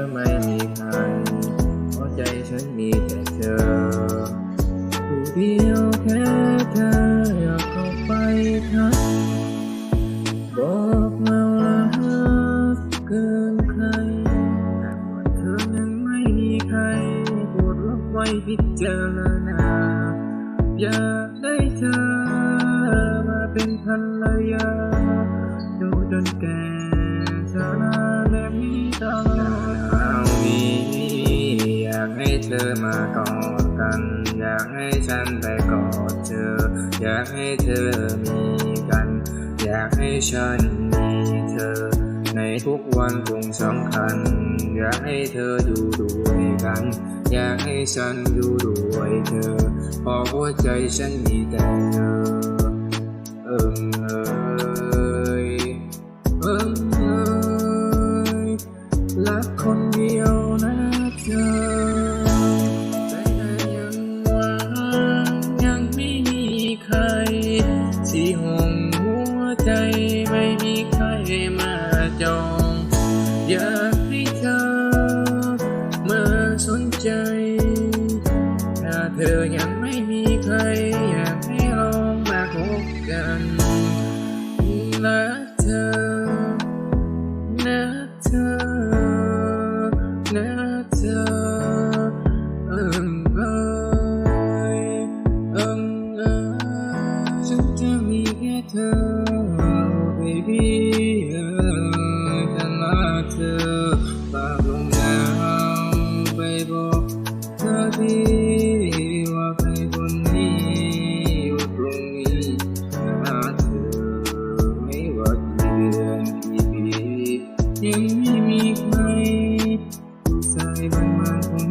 อไม่มีใครเพราะใจฉันมีแต่เธอผู้เดียวแค่เธออยากเข้าไปทักบอกเราละเกินใครแต่ว่าเธอยังไม่มีใครโปรดรับไว้พิจารณาอยากได้เธอมาเป็นภรรยาดูจนแก่ชราและมีตลอดเอา ธอมากอดกัน อยากให้ฉันไปกอดเธอ อยากให้เธอมีกัน อยากให้ฉันมีเธอ ในทุกวันคงสำคัญ อยากให้เธออยู่ด้วยกัน อยากให้ฉันอยู่ด้วยเธอเพราะหัวใจฉันมีแต่เธอ ใจไม่มีใครมาจอง อยากให้เธอมาสนใจ ถ้าเธอยังไม่มีใครอยากให้ลองมาคบกันนะเธอนะ ยังไม่มีใครผู้ชายบ้านๆคง